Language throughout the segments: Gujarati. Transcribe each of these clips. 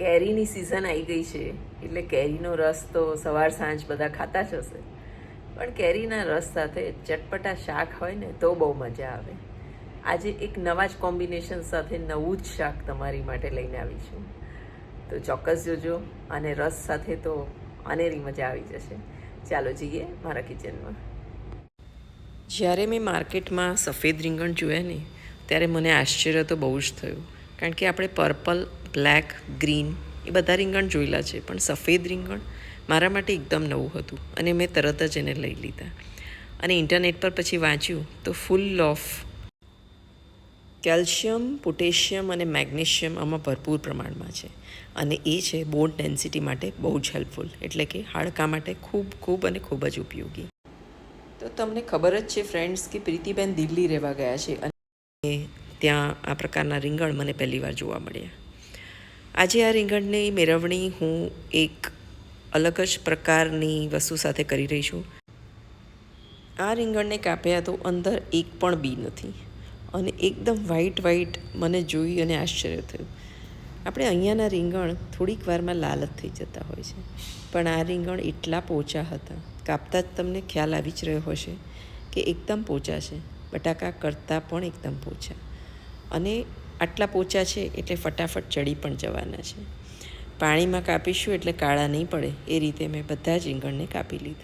કેરીની સિઝન આવી ગઈ છે, એટલે કેરીનો રસ તો સવાર સાંજ બધા ખાતા જ હશે. પણ કેરીના રસ સાથે ચટપટા શાક હોય ને તો બહુ મજા આવે. આજે એક નવા જ કોમ્બિનેશન સાથે નવું જ શાક તમારી માટે લઈને આવી છું. તો ચોક્કસ જોજો, અને રસ સાથે તો અનેરી મજા આવી જશે. ચાલો જઈએ મારા કિચનમાં જ્યારે મેં માર્કેટમાં સફેદ રીંગણ જોયા ને, ત્યારે મને આશ્ચર્ય તો બહુ જ થયું. કારણ કે આપણે પર્પલ બ્લેક ગ્રીન એ બધા રીંગણ જોયેલા છે, પણ સફેદ રીંગણ મારા માટે એકદમ નવું હતું અને મેં તરત જ એને લઈ લીધા. અને ઇન્ટરનેટ પર પછી વાંચ્યું તો ફૂલ ઓફ કેલ્શિયમ પોટેશિયમ અને મેગ્નેશિયમ આમાં ભરપૂર પ્રમાણમાં છે. અને એ છે બોન ડેન્સિટી માટે બહુ જ હેલ્પફુલ એટલે કે હાડકાં માટે ખૂબ ખૂબ અને ખૂબ જ ઉપયોગી. તો તમને ખબર જ છે ફ્રેન્ડ્સ કે પ્રીતિબેન દિલ્હી રહેવા ગયા છે અને ત્યાં આ પ્રકારના રીંગણ મને પહેલી વાર જોવા મળ્યા. આજે આ રીંગણની મેળવણી હું એક અલગ જ પ્રકારની વસ્તુ સાથે કરી રહી છું. આ રીંગણને કાપ્યા તો અંદર એક પણ બી નથી અને એકદમ વ્હાઈટ વ્હાઈટ મને જોઈ અને આશ્ચર્ય થયું. આપણે અહીંયાના રીંગણ થોડીક વારમાં લાલ થઈ જતા હોય છે. પણ આ રીંગણ એટલા પોચા હતા. કાપતા જ તમને ખ્યાલ આવી જ રહ્યો હશે કે એકદમ પોચા છે. બટાકા કરતાં પણ એકદમ પોચા. અને આટલા પોચા છે એટલે ફટાફટ ચડી પણ જવાના છે. પાણીમાં કાપીશું એટલે કાળા નહીં પડે. એ રીતે મેં બધા જ રીંગણને કાપી લીધા.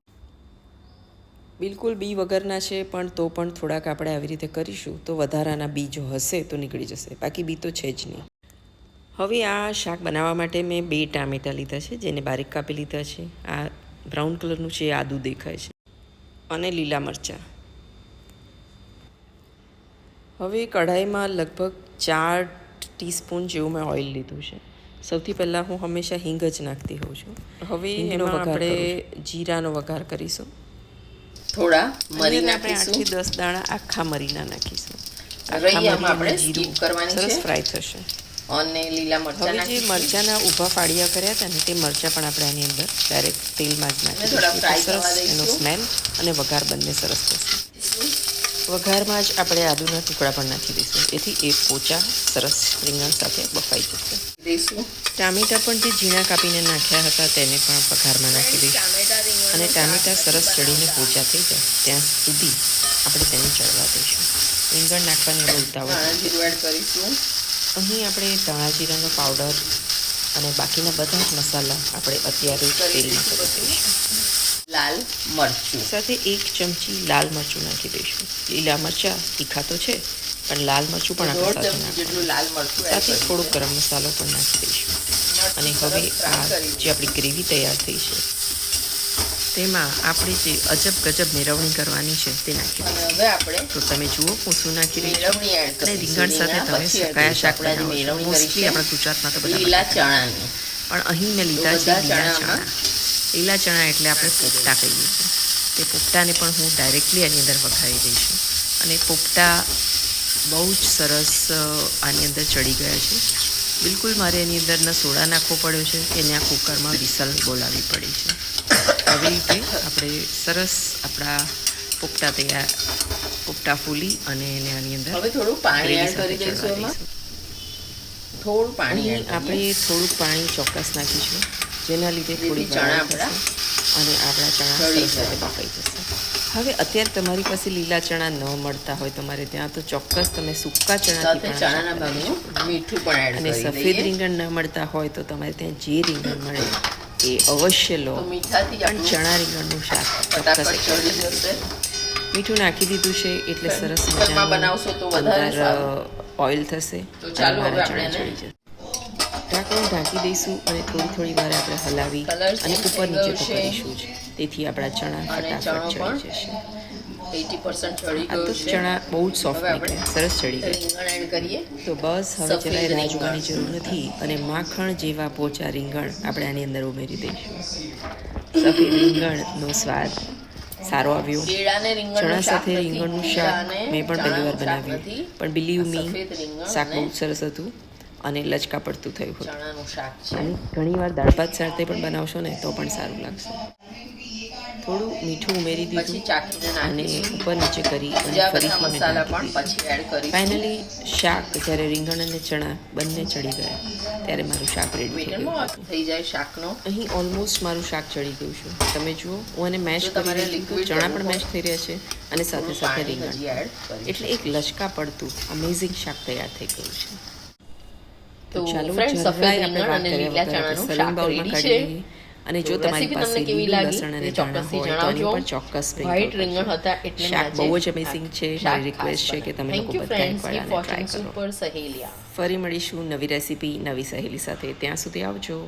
બિલકુલ બી વગરના છે, પણ તો પણ થોડાક આપણે આવી રીતે કરીશું તો વધારાના બી જો હશે તો નીકળી જશે. બાકી બી તો છે જ નહીં. હવે આ શાક બનાવવા માટે મેં બે ટામેટાં લીધા છે, જેને બારીક કાપી લીધા છે. આ બ્રાઉન કલરનું છે આદું દેખાય છે. અને લીલા મરચાં. હવે કઢાઈમાં લગભગ ચાર ટીસ્પૂન જેવું મેં ઓઇલ લીધું છે. સૌથી પહેલાં હું હંમેશા હિંગ જ નાખતી હોઉં છું. હવે એનો આપણે જીરાનો વઘાર કરીશું. થોડા મરી નાખીશું. આઠથી દસ દાણા આખા મરીના નાખીશું. અને આપણે જીરું. કરવાની સરસ ફ્રાય થશે. અને લીલા મરચાં હવે જે નાખીશું. ઊભા ફાડિયા કર્યા હતા ને તે મરચાં પણ આપણે આની અંદર ડાયરેક્ટ તેલમાં જ નાખી થોડા દઈશું. fry એટલે થવા સરસ એનો સ્મેલ અને વઘાર બંને સરસ થશે. વઘારમાં જ આપણે આદુના ટુકડા પણ નાખી દઈશું. એથી એ પોચા સરસ રીંગણ સાથે બફાઈ જશે. દઈશું ટામેટાં પણ જે ઝીણા કાપીને નાખ્યા હતા તેને પણ વઘારમાં નાખી દઈશું. અને ટામેટાં સરસ ચડીને પોચા થઈ જાય. ત્યાં સુધી આપણે તેને ચડવા દઈશું. રીંગણ નાખવાની આપણે ઉતાવળ જીરું એડ કરીશું. અહીં આપણે ધાણા જીરાનો પાવડર અને બાકીના બધા જ મસાલા આપણે અત્યારે તેલમાં દઈશું કરી દઈશું. લાલ મરચું. સાથે એક ચમચી લાલ મરચું નાખી દઈશું. લીલા મરચાં તીખા તો છે પણ લાલ મરચું પણ આપણે સાથે લાલ મરચું સાથે થોડો ગરમ મસાલો પણ નાખી દઈશું. અને હવે આ જે આપણી ગ્રેવી તૈયાર થઈ છે તેમાં આપણે જે અજબ ગજબ મેળવણી કરવાની છે તે નાખી દઈશું. તો તમે જુઓ હું શું નાખી રહી છું. અને રીંગણ સાથે તમે કયા શાક બનાવો મોસ્ટલી આપણા ગુજરાતમાં તો બધા પણ અહીં મેં લીધા છે લીલા ચણા. લીલા ચણા એટલે આપણે પોપટા કહીએ છીએ. તે પોપટાને પણ હું ડાયરેક્ટલી આની અંદર વઘારી દઈશ. અને પોપટા બહુ જ સરસ આની અંદર ચડી ગયા છે. બિલકુલ મારે એની અંદર ન સોડા નાખવો પડ્યો છે કે ના કુકરમાં વિસલ બોલાવી પડી છે. આવી રીતે આપણે સરસ આપણા પોપટા તૈયાર પોપટા ફૂલી અને એને આની અંદર હવે થોડું પાણી એડ કરી દઈશું. થોડું પાણી આપણે થોડુંક પાણી ચોક્કસ નાખીશું. જેના લીધે થોડી ચણા આપણા અને આપણા ચણા સરસ રીતે જશે. હવે અત્યારે તમારી પાસે લીલા ચણા ન મળતા હોય તમારે ત્યાં તો ચોક્કસ તમે સૂકા ચણા. મીઠું પણ અને સફેદ રીંગણ ન મળતા હોય તો તમારે ત્યાં જે રીંગણ મળે એ અવશ્ય લો. પણ ચણા રીંગણનું શાક ચોક્કસ મીઠું નાખી દીધું છે એટલે સરસ મજા મજાનું બનાવશો તો અંદર ઓઇલ થશે તો ચાલો ચણા ચડી જશે. ઢાંકણું ઢાંકી દઈશું અને થોડી થોડી વાર આપણે હલાવી અને ઉપર નીચે. કરીશું જ. તેથી આપણા ચણા ફટાફટ ચડી જશે. આ તો ચણા બહુ જ સોફ્ટ નીકળ્યા. સરસ ચડી ગયા તો બસ હવે જરાય રાહ જોવાની જરૂર નથી અને માખણ જેવા પોચા રીંગણ આપણે આની અંદર ઉમેરી દઈશું. સફેદ રીંગણનો સ્વાદ સારો આવ્યો. ચણા સાથે રીંગણનું શાક મેં પણ પહેલી વાર બનાવ્યું. પણ બિલીવ મી શાક બહુ સરસ હતું. અને લચકા પડતું થયું હતું. ચણાનું શાક છે. ઘણીવાર દાળ ભાત સાથે પણ બનાવશો ને તો પણ સારું લાગશે. થોડું મીઠું ઉમેરી દીધું અને ઉપર નીચે કરી અને ફરીથી ફાઇનલી શાક. જ્યારે રીંગણ અને ચણા બંને ચડી ગયા ત્યારે મારું શાક રેડી થઈ ગયું થઈ જાય શાકનો? અહીં ઓલમોસ્ટ મારું શાક ચડી ગયું છે. તમે જુઓ હું અને મેશ કરી રહી ચણા પણ મેશ થઈ રહ્યા છે અને સાથે સાથે રીંગણ. એટલે એક લચકા પડતું અમેઝિંગ શાક તૈયાર થઈ ગયું છે. તો ફ્રેન્ડ સફેદ રીંગણ અને લીલા ચણાનું શાક રેડી છે. અને જો તમારી પાસે કેવી લાગી? અને ચોક્કસથી જણાવજો. ચોક્કસ વ્હાઈટ રીંગણ હતા એટલે શાક બહુ જ અમેઝિંગ છે. મારી રિક્વેસ્ટ છે કે તમે. લોકો બધા એકવાર watching કરો. ફરી મળીશું નવી રેસીપી નવી સહેલી સાથે. ત્યાં સુધી આવજો.